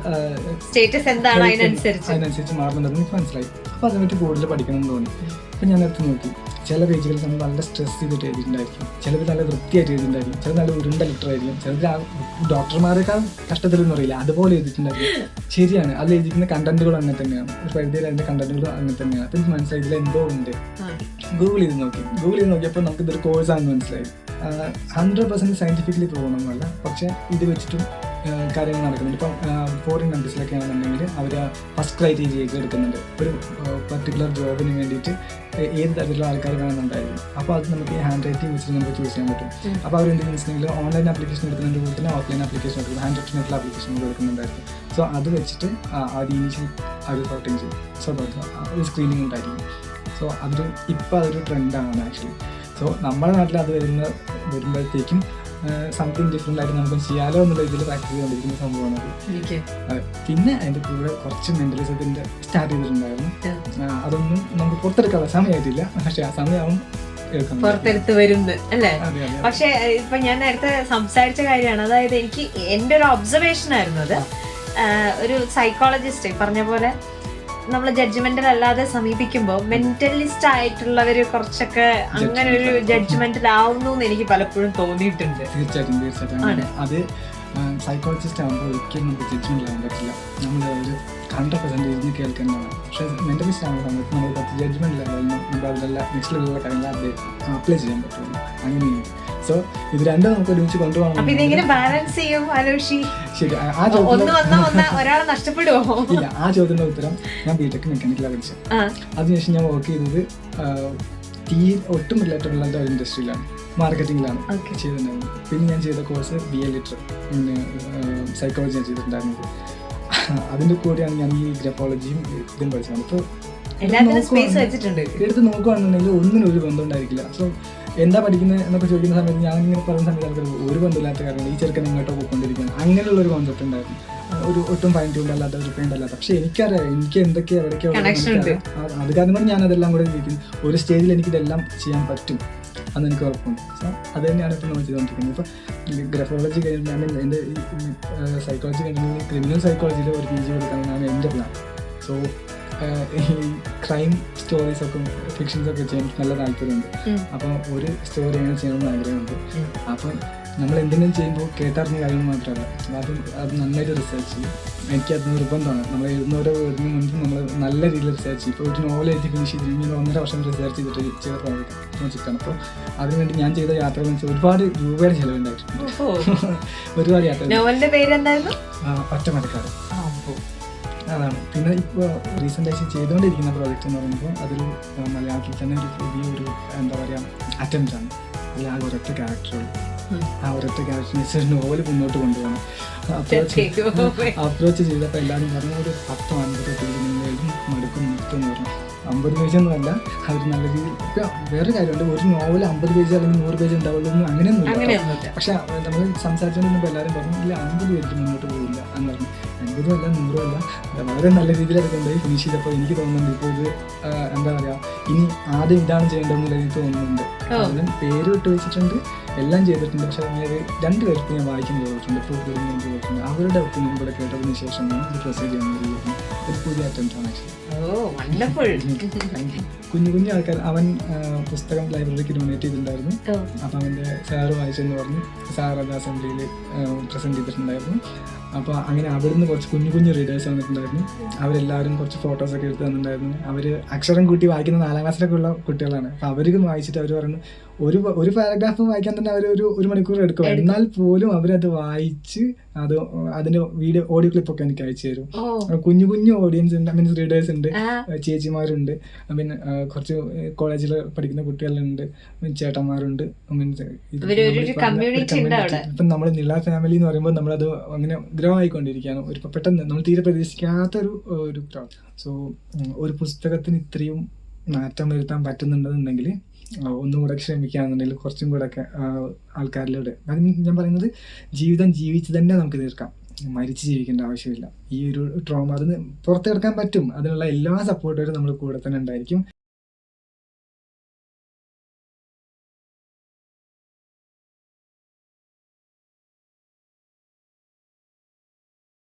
സ്റ്റേറ്റസ് എന്താണ് അതിനനുസരിച്ച്? അതിനനുസരിച്ച് മാറുന്നുണ്ടെന്ന് എനിക്ക് മനസ്സിലായി. അപ്പൊ അതിനെപ്പറ്റി കൂടുതൽ പഠിക്കണം എന്ന് തോന്നി. അപ്പൊ ഞാൻ എടുത്ത് നോക്കി. ചില പേജുകൾ നമ്മൾ നല്ല സ്ട്രെസ് ചെയ്തിട്ട് എഴുതിയിട്ടുണ്ടായിരിക്കും. ചിലത് നല്ല വൃത്തിയായിട്ട് എഴുതിയിട്ടുണ്ടായിരിക്കും. ചിലത് നല്ല ഉരുണ്ട ലെറ്റർ ആയിരിക്കും. ചിലത് ആ ഡോക്ടർമാരെക്കാൾ കഷ്ടത്തിലൊന്നും അറിയില്ല. അതുപോലെ എഴുതിയിട്ടുണ്ടായിരിക്കും. ശരിയാണ്. അതിൽ എഴുതിക്കുന്ന കണ്ടന്റുകൾ അങ്ങനെ തന്നെയാണ്. ഒരു പരിധിയിൽ അതിന്റെ കണ്ടന്റുകൾ അങ്ങനെ തന്നെയാണ്. അപ്പം എനിക്ക് മനസ്സിലായി. ഇതിൽ എന്തോ ഉണ്ട്. ഗൂഗിൾ ചെയ്ത് നോക്കി. ഗൂഗിൾ ചെയ്ത് നോക്കിയപ്പോൾ നമുക്ക് ഇതൊരു കോഴ്സാണെന്ന് മനസ്സിലായി. ഹൺഡ്രഡ് പെർസെന്റ് സയന്റിഫിക്കലി തോന്നുന്നതല്ല പക്ഷേ ഇത് വെച്ചിട്ടും കാര്യങ്ങൾ നടക്കുന്നുണ്ട്. ഇപ്പം ഫോറിൻ കൺട്രീസിലൊക്കെ ആണെന്നുണ്ടെങ്കിൽ അവർ ഫസ്റ്റ് ക്രൈറ്റീരിയയൊക്കെ എടുക്കുന്നുണ്ട്. ഒരു പർട്ടിക്കുലർ ജോബിന് വേണ്ടിയിട്ട് ഏത് തരത്തിലുള്ള ആൾക്കാർ വേണമെന്നുണ്ടായിരുന്നു. അപ്പോൾ അത് നമുക്ക് ഹാൻഡ് റൈറ്റിംഗ് വെച്ചിട്ട് നമുക്ക് ചൂസ് ചെയ്യാൻ പറ്റും. അപ്പോൾ അവർ എന്തെങ്കിലും വെച്ചിട്ടുണ്ടെങ്കിൽ ഓൺലൈൻ ആപ്ലിക്കേഷൻ എടുക്കുന്നതിന്റെ കൂടെ തന്നെ ഓഫ്ലൈൻ ആപ്ലിക്കേഷൻ എടുക്കുന്നത് ഹാൻഡ് റൈറ്റിംഗ് ആയിട്ടുള്ള ആപ്ലിക്കേഷൻ എടുക്കുന്നുണ്ടായിരുന്നു. സോ അത് വെച്ചിട്ട് ആ, അത് ഇനീഷ്യൽ അവർ സോർട്ടിങ് ചെയ്യും. സോ ഒരു സ്ക്രീനിങ് ഉണ്ടായിരിക്കും. സോ അതൊരു ഇപ്പോൾ അതൊരു ട്രെൻഡാണ് ആക്ച്വലി സോ നമ്മുടെ നാട്ടിൽ അത് വരുന്ന വരുമ്പോഴത്തേക്കും സംതിങ് ഡിഫറെന്റ് ആയിട്ട് നമുക്ക് ചെയ്യാലോ എന്നുള്ള ഇതിൽ പ്രാക്ടീസ് ചെയ്തുകൊണ്ടിരിക്കുന്ന സംഭവമാണ് അത്. പിന്നെ അതിന്റെ കൂടെ കുറച്ച് മെന്റലിസത്തിന്റെ സ്റ്റാർട്ട് ചെയ്തിട്ടുണ്ടായിരുന്നു. അതൊന്നും നമുക്ക് പുറത്തെടുക്കാനുള്ള സമയമായിട്ടില്ല. പക്ഷേ ആ സമയമാവും പുറത്തെടുത്ത് വരുന്നത് അല്ലേ? പക്ഷെ ഇപ്പൊ ഞാൻ നേരത്തെ സംസാരിച്ച കാര്യമാണ്. അതായത് എനിക്ക് എന്റെ ഒരു ഒബ്സർവേഷൻ ആയിരുന്നു അത്. ഒരു സൈക്കോളജിസ്റ്റ് പറഞ്ഞ പോലെ നമ്മൾ ജഡ്ജ്മെന്റൽ അല്ലാതെ സമീപിക്കുമ്പോൾ മെന്റലിസ്റ്റ് ആയിട്ടുള്ളവര് കുറച്ചൊക്കെ അങ്ങനെ ഒരു ജഡ്ജ്മെന്റിലാവുന്നു എന്ന് എനിക്ക് പലപ്പോഴും തോന്നിയിട്ടുണ്ട്. തീർച്ചയായിട്ടും തീർച്ചയായിട്ടും. അത് സൈക്കോളജിസ്റ്റ് ആകുമ്പോൾ ഒരിക്കലും നമുക്ക് ജഡ്ജ്മെന്റ് ആവാൻ പറ്റില്ല. നമ്മൾ ഒരു ഹൺഡ്രഡ് പെർസെന്റ് ഇരുന്ന് കേൾക്കേണ്ടതാണ് പക്ഷേ മെന്റലിസ്റ്റ് ആകുന്ന സമയത്ത് നമ്മൾ കുറച്ച് ജഡ്ജ്മെന്റ് ലെവലിൽ നമുക്ക് അതിലെല്ലാം നെക്സ്റ്റ് ലെവലുള്ള കാര്യങ്ങൾ അപ്ഡേറ്റ് അപ്ലൈ ചെയ്യാൻ പറ്റുള്ളൂ അങ്ങനെയാണ്. സോ ഇത് രണ്ടും നമുക്ക് ഒരുമിച്ച് കൊണ്ടുപോകണം. ഇതെങ്ങനെ ബാലൻസ് ചെയ്യും ആലോഷി ശരി ആ- ഇല്ല ആ ചോദ്യത്തിന്റെ ഉത്തരം ഞാൻ ബിടെക് മെക്കാനിക്കലാണ് പഠിച്ചത്. അതിനുശേഷം ഞാൻ വർക്ക് ചെയ്തത് ടീ തീ ഒട്ടും റിലേറ്റഡ് അല്ലാത്ത ഒരു ഇൻഡസ്ട്രിയിലാണ് മാർക്കറ്റിംഗിലാണ് ചെയ്തിട്ടുണ്ടായിരുന്നത്. പിന്നെ ഞാൻ ചെയ്ത കോഴ്സ് ബി എ ലിറ്റർ പിന്നെ സൈക്കോളജി ഞാൻ ചെയ്തിട്ടുണ്ടായിരുന്നത്. അതിന്റെ കൂടെയാണ് ഞാൻ ഈ ഗ്രഫോളജിയും ഇതും പഠിച്ചത്. വെച്ചിട്ടുണ്ട്. എടുത്ത് നോക്കുകയാണെന്നുണ്ടെങ്കിൽ ഒന്നിനും ഒരു ബന്ധം ഉണ്ടായിരിക്കില്ല. സോ എന്താ പഠിക്കുന്നത് എന്നൊക്കെ ചോദിക്കുന്ന സമയത്ത് ഞാൻ ഇങ്ങനെ പറയുന്ന സമയത്ത് അവർക്ക് ഒരു ബന്ധമില്ലാത്ത കാരണം ഈ ചെറുക്കൻ ഇങ്ങോട്ടോ പോയിക്കൊണ്ടിരിക്കുകയാണ്. അങ്ങനെയുള്ള ഒരു കോൺസെപ്റ്റ് ഉണ്ടായിരുന്നു. ഒരു ഒട്ടും ഫൈൻ ട്യൂൺ അല്ലാത്ത ഒരു ഫ്രണ്ട് അല്ലാത്ത പക്ഷെ എനിക്കറിയാം എനിക്ക് എന്തൊക്കെ ഉണ്ട്. അത് കാരണം കൊണ്ട് ഞാൻ അതെല്ലാം കൂടെ ജീവിക്കുന്നു ഒരു സ്റ്റേജിൽ എനിക്കിതെല്ലാം ചെയ്യാൻ പറ്റും. അന്ന് എനിക്ക് ഉറപ്പുണ്ട്. സോ അത് തന്നെയാണ് ഇപ്പോൾ നമ്മൾ ചെയ്തുകൊണ്ടിരിക്കുന്നത്. ഇപ്പോൾ ഗ്രഫോളജി കഴിഞ്ഞിട്ടാണ് എന്റെ സൈക്കോളജി കഴിഞ്ഞ് ക്രിമിനൽ സൈക്കോളജിയിൽ ഒരു പി ജി കൊടുക്കാനാണ് എന്റെ പ്ലാൻ സോ ഈ ക്രൈം സ്റ്റോറീസ് ഒക്കെ ഫിക്ഷൻസ് ഒക്കെ ചെയ്യാൻ നല്ല താല്പര്യമുണ്ട്. അപ്പം അപ്പോൾ ഒരു സ്റ്റോറി അങ്ങനെ ചെയ്യണമെന്ന് ആഗ്രഹമുണ്ട്. അപ്പം നമ്മൾ എന്തെങ്കിലും ചെയ്യുമ്പോൾ കേട്ടറിഞ്ഞ കാര്യങ്ങൾ മാത്രമല്ല. അത് അത് നന്നായിട്ട് റിസർച്ച് ചെയ്യും. എനിക്കത് നിർബന്ധമാണ്. നമ്മൾ എഴുതുന്നവരെ വേർഡിന് മുൻപ് നമ്മൾ നല്ല രീതിയിൽ റിസർച്ച് ചെയ്യും. ഇപ്പോൾ ഒരു നോവൽ എഴുതി ഫിനിഷ് ചെയ്ത് കഴിഞ്ഞാൽ ഒന്നര വർഷം റിസർച്ച് ചെയ്തിട്ട് ചെയ്ത പ്രോജക്റ്റാണ് അപ്പോൾ അതിനുവേണ്ടി ഞാൻ ചെയ്ത യാത്രകൾ വെച്ചാൽ ഒരുപാട് രൂപയുടെ ചിലവുണ്ടായിട്ടുണ്ട്. ഒരുപാട് യാത്ര ആ, അതാണ്. പിന്നെ ഇപ്പോൾ റീസെന്റ് ആയിട്ട് ചെയ്തുകൊണ്ടിരിക്കുന്ന പ്രോജക്റ്റ് എന്ന് പറയുമ്പോൾ അതൊരു മലയാളത്തിൽ തന്നെ ഒരു പുതിയൊരു എന്താ പറയുക അറ്റംപ്റ്റ് ആണ്. അതിൽ ആ ഒരൊറ്റ ക്യാരക്ടറുകൾ ആ ഒരൊറ്റ ഒരു നോവൽ മുന്നോട്ട് കൊണ്ടുപോകണം. അപ്രോച്ച് അപ്രോച്ച് ചെയ്തപ്പോൾ എല്ലാവരും പറഞ്ഞു ഒരു പത്തോ അൻപതോ എഴുതും മടുക്കും നിർത്തും പറഞ്ഞു. അമ്പത് പേജൊന്നും അല്ല അവർ നല്ല രീതിയിൽ വേറെ കാര്യമുണ്ട്. ഒരു നോവൽ അമ്പത് പേജ് അല്ലെങ്കിൽ നൂറ് പേജ് ഉണ്ടാവുള്ളൂ അങ്ങനെയൊന്നും പക്ഷെ നമ്മൾ സംസാരിച്ചുകൊണ്ടിരുന്നപ്പോൾ എല്ലാവരും പറഞ്ഞു ഇല്ല അമ്പത് പേജ് മുന്നോട്ട് പോകില്ല എന്ന് പറഞ്ഞു അൻപതും അല്ല നൂറും അല്ല അത് വളരെ നല്ല രീതിയിൽ അത് കൊണ്ടുപോയി ഫിനിഷ് ചെയ്തപ്പോൾ എനിക്ക് തോന്നുന്നുണ്ട് ഇപ്പോൾ ഇത് എന്താ പറയുക ഇനി ആദ്യം ഇതാണ് ചെയ്യേണ്ടതെന്നുള്ള എനിക്ക് തോന്നുന്നുണ്ട്. അതിന് പേര് വിട്ട് വെച്ചിട്ടുണ്ട് എല്ലാം ചെയ്തിട്ടുണ്ട്. പക്ഷെ അതിനൊരു രണ്ട് പേർക്ക് ഞാൻ വായിക്കാൻ പോയിട്ടുണ്ട്. പ്രൂഫ് ഞാൻ പോയിട്ടുണ്ട്. അവരുടെ ഒപ്പീനിയൻ കൂടെ കേട്ടതിന് ശേഷം ഞാൻ ഇത് പ്രൊസീഡ് ചെയ്യാൻ ഒരു പുതിയ അറ്റംപ്റ്റ് ആണ് കുഞ്ഞു കുഞ്ഞു ആൾക്കാർ അവൻ പുസ്തകം ലൈബ്രറിക്ക് ഡൊണേറ്റ് ചെയ്തിട്ടുണ്ടായിരുന്നു. അപ്പം അവന്റെ സാറ് വായിച്ചെന്ന് പറഞ്ഞു. സാർ അത് അസംബ്ലിയിൽ പ്രസന്റ് ചെയ്തിട്ടുണ്ടായിരുന്നു. അപ്പോൾ അങ്ങനെ അവിടുന്ന് കുറച്ച് കുഞ്ഞു കുഞ്ഞു റീഡേഴ്സ് വന്നിട്ടുണ്ടായിരുന്നു. അവരെല്ലാവരും കുറച്ച് ഫോട്ടോസൊക്കെ എടുത്ത് തന്നിട്ടുണ്ടായിരുന്നു. അവർ അക്ഷരം കൂട്ടി വായിക്കുന്ന നാലാം ക്ലാസ്സിലൊക്കെ ഉള്ള കുട്ടികളാണ്. അപ്പോൾ അവർക്ക് വായിച്ചിട്ട് അവർ പറഞ്ഞു ഒരു ഒരു പാരഗ്രാഫ് വായിക്കാൻ തന്നെ അവർ ഒരു ഒരു മണിക്കൂർ എടുക്കും. എന്നാൽ പോലും അവരത് വായിച്ച് അത് അതിന് വീഡിയോ ഓഡിയോ ക്ലിപ്പൊക്കെ എനിക്ക് അയച്ചു തരും. കുഞ്ഞു കുഞ്ഞു ഓഡിയൻസ് ഉണ്ട്. മീൻസ് റീഡേഴ്സ് ഉണ്ട്. ചേച്ചിമാരുണ്ട്. പിന്നെ കുറച്ച് കോളേജിൽ പഠിക്കുന്ന കുട്ടികളുണ്ട്. ചേട്ടന്മാരുണ്ട്. മീൻസ്. ഇപ്പം നമ്മൾ നില ഫാമിലി എന്ന് പറയുമ്പോൾ നമ്മളത് അങ്ങനെ ഗ്രോ ആയിക്കൊണ്ടിരിക്കുകയാണ്. ഒരു പെട്ടെന്ന് നമ്മൾ തീരെ പ്രതീക്ഷിക്കാത്ത ഒരു ഒരു ഗ്രോ സോ ഒരു പുസ്തകത്തിന് ഇത്രയും മാറ്റം വരുത്താൻ പറ്റുന്നുണ്ടെന്നുണ്ടെങ്കിൽ ആ, ഒന്നും കൂടെ ശ്രമിക്കുകയാണെന്നുണ്ടെങ്കിൽ കുറച്ചും കൂടെ ഒക്കെ ആൾക്കാരിലൂടെ. അത് ഞാൻ പറയുന്നത് ജീവിതം ജീവിച്ച് തന്നെ നമുക്ക് തീർക്കാം. മരിച്ച് ജീവിക്കേണ്ട ആവശ്യമില്ല. ഈ ഒരു ട്രോമ അതിന് പുറത്തെടുക്കാൻ പറ്റും. അതിനുള്ള എല്ലാ സപ്പോർട്ടും നമ്മൾ കൂടെ തന്നെ ഉണ്ടായിരിക്കും.